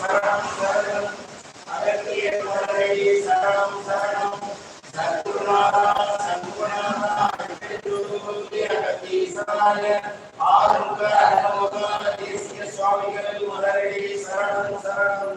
சரணம் சரணம் அகத்திய மலரை சரணம் சரணம் சத்குருநாதா சத்குருநாதா அகத்தி அகத்தீசாய ஆறுமுக அகமுக தேசிய சுவாமிகள் மலரை சரணம் சரணம்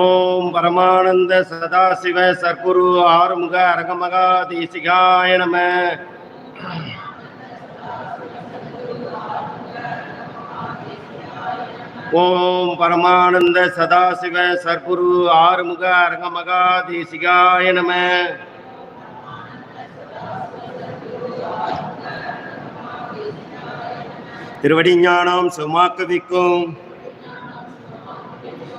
ஓம் பரமானந்த சதாசிவ சர்க்குரு ஆறுமுக அரங்கமகா தேசிகாய நம. ஓம் பரமானந்த சதாசிவ சர்க்குரு ஆறுமுக அரங்கமகா தேசிகாய நம. திருவடிஞானம் சுமாக்குவிக்கும்.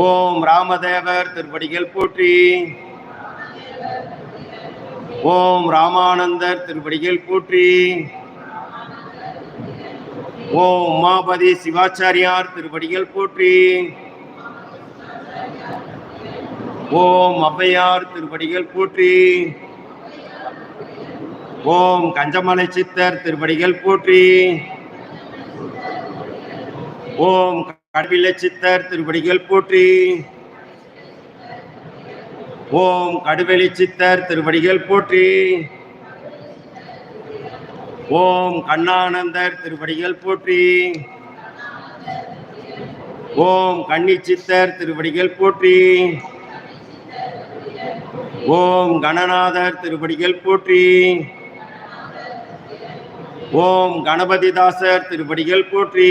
ஓம் ராமதேவர் திருப்படிகள் போற்றி. ஓம் ராமானந்தர் திருப்படிகள் போற்றி. ஓம் உமாபதி சிவாச்சாரியார் திருப்படிகள் போற்றி. ஓம் ஔவையார் திருப்படிகள் போற்றி. ஓம் கஞ்சமலை சித்தர் திருப்படிகள் போற்றி. ஓம் கடவில சித்தர் திருப்படிகள் போற்றி. ஓம் கடுவெளி சித்தர் திருவடிகள் போற்றி. ஓம் கண்ணானந்தர் திருவடிகள் போற்றி. ஓம் கன்னி சித்தர் திருவடிகள் போற்றி. ஓம் கணநாதர் திருவடிகள் போற்றி. ஓம் கணபதிதாசர் திருவடிகள் போற்றி.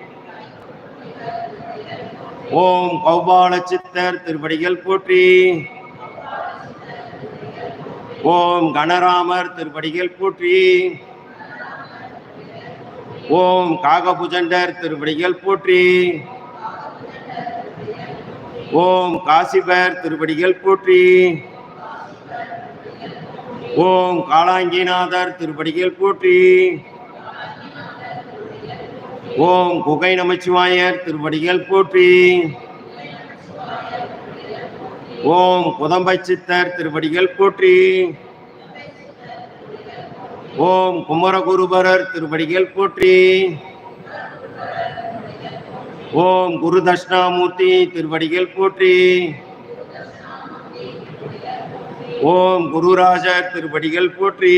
ஓம் கௌபால சித்தர் திருப்படிகள் போற்றி. ஓம் கணராமர் திருப்படிகள் போற்றி. ஓம் காகபுஜண்டர் திருப்படிகள் போற்றி. ஓம் காசிபர் திருப்படிகள் போற்றி. ஓம் காளாங்கிநாதர் திருப்படிகள் போற்றி. ஓம் குகை நமச்சிவாயர் திருவடிகள் போற்றி. ஓம் புதம்பை சித்தர் திருவடிகள் போற்றி. ஓம் குமரகுருபரர் திருவடிகள் போற்றி. ஓம் குரு தட்சிணாமூர்த்தி திருவடிகள் போற்றி. ஓம் குருராஜர் திருவடிகள் போற்றி.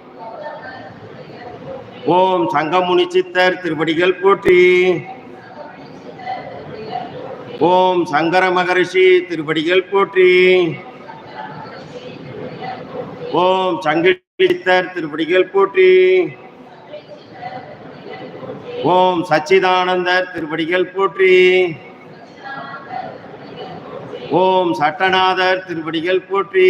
ஓம் சங்கமுனி சித்தர் திருப்படிகள் போற்றி. ஓம் சங்கர மகரிஷி திருப்படிகள் போற்றி. ஓம் சங்கிலித்தர் திருப்படிகள் போற்றி. ஓம் சச்சிதானந்தர் திருப்படிகள் போற்றி. ஓம் சட்டநாதர் திருப்படிகள் போற்றி.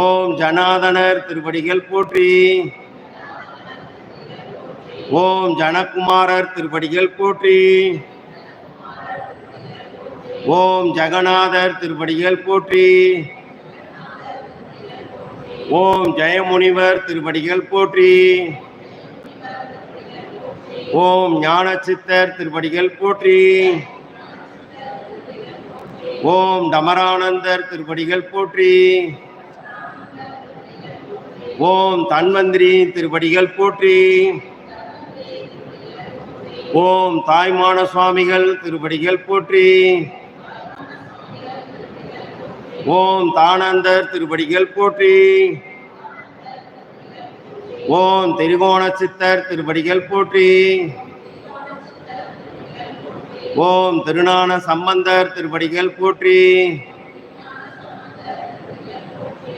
ஓம் ஜனாதனர் திருப்படிகள் போற்றி. ஓம் ஜனகுமாரர் திருப்படிகள் போற்றி. ஓம் ஜெகநாதர் திருப்படிகள் போற்றி. ஓம் ஜெயமுனிவர் திருப்படிகள் போற்றி. ஓம் ஞானச்சித்தர் திருப்படிகள் போற்றி. ஓம் டமரானந்தர் திருப்படிகள் போற்றி. ஓம் தன்வந்திரி திருப்படிகள் போற்றி. ஓம் தாய்மான சுவாமிகள் திருப்படிகள் போற்றி. ஓம் தானந்தர் திருப்படிகள் போற்றி. ஓம் திரிகோண சித்தர் திருப்படிகள் போற்றி. ஓம் திருநான சம்பந்தர் திருப்படிகள் போற்றி.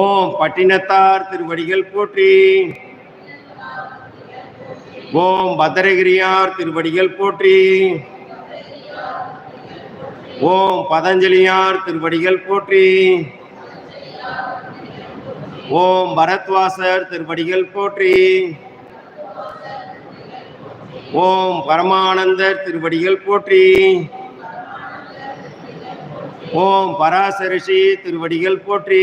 ஓம் பட்டினத்தார் திருவடிகள் போற்றி. ஓம் பத்ரகிரியார் திருவடிகள் போற்றி. ஓம் பதஞ்சலியார் திருவடிகள் போற்றி. ஓம் பரத்வாசர் திருவடிகள் போற்றி. ஓம் பரமானந்தர் திருவடிகள் போற்றி. ஓம் பராசரிஷி திருவடிகள் போற்றி.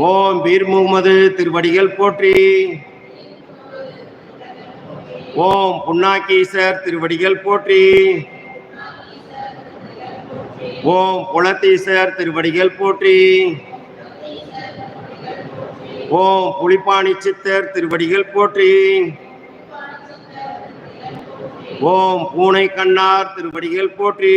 ஓம் பீர் முகமது திருவடிகள் போற்றி. ஓம் புன்னாக்கீசர் திருவடிகள் போற்றி. ஓம் புலத்தீசர் திருவடிகள் போற்றி. ஓம் புலிப்பாணி சித்தர் திருவடிகள் போற்றி. ஓம் பூனை கண்ணார் திருவடிகள் போற்றி.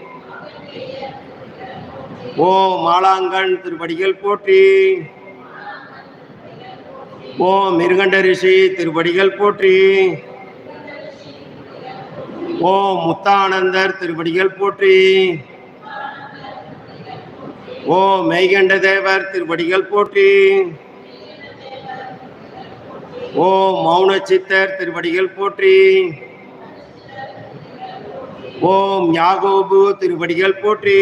ஓம் மாலாங்கன் திருவடிகள் போற்றி. ஓம் மிருகண்ட ரிஷி திருப்படிகள் போற்றி. ஓம் முத்தானந்தர் திருப்படிகள் போற்றி. ஓம் மெய்கண்ட தேவர் திருப்படிகள் போற்றி. ஓம் மௌன சித்தர் திருப்படிகள் போற்றி. ஓம் யாகோபு திருவடிகள் போற்றி.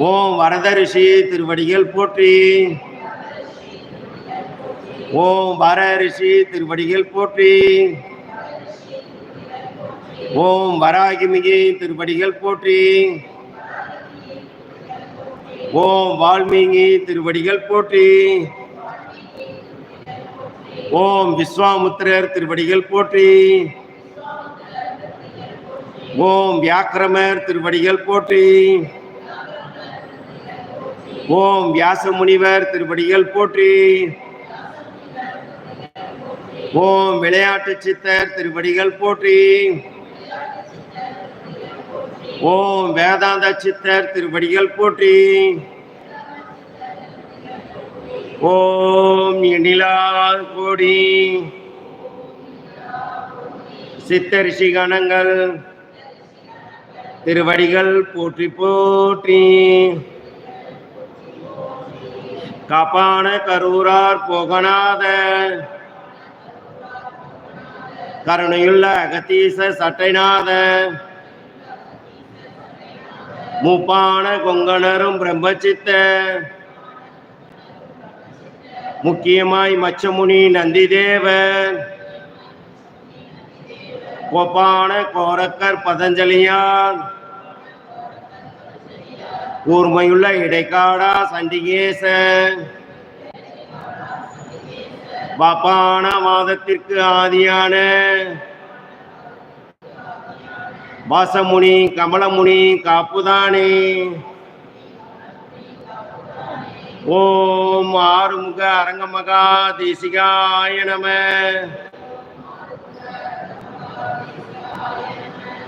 ஓம் வரதரிஷி திருவடிகள் போற்றி. ஓம் வரரிஷி திருவடிகள் போற்றி. ஓம் வராகிமிகி திருவடிகள் போற்றி. ஓம் வால்மீகி திருவடிகள் போற்றி. ஓம் விஸ்வாமுத்திரர் திருவடிகள் போற்றி. ஓம் வியாக்கிரமர் திருவடிகள் போற்றி. ஓம் வியாச முனிவர் திருவடிகள் போற்றி. ஓம் விளையாட்டு சித்தர் திருப்படிகள் போற்றி. ஓம் வேதாந்த சித்தர் திருப்படிகள் போற்றி. ஓம் நிலா கோடி. சித்தரிஷி கணங்கள் திருவடிகள் போற்றி போற்றி. காப்பான கரூரார் போகநாத. கருணையுள்ள அகத்தீச சட்டைநாத. மூப்பான கொங்கணரும் பிரம்மச்சித்த. முக்கியமாய் மச்சமுனி நந்திதேவன் கோப்பான கோரக்கர் பதஞ்சலியான் கூர்மையுள்ள இடைக்காடா சண்டிகேச. பாப்பான மாதத்திற்கு ஆதியான வாசமுனி கமலமுனி காப்புதானே. ஓம் ஆறுமுக அரங்கமகா தேசிகாய நம.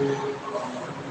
ああ。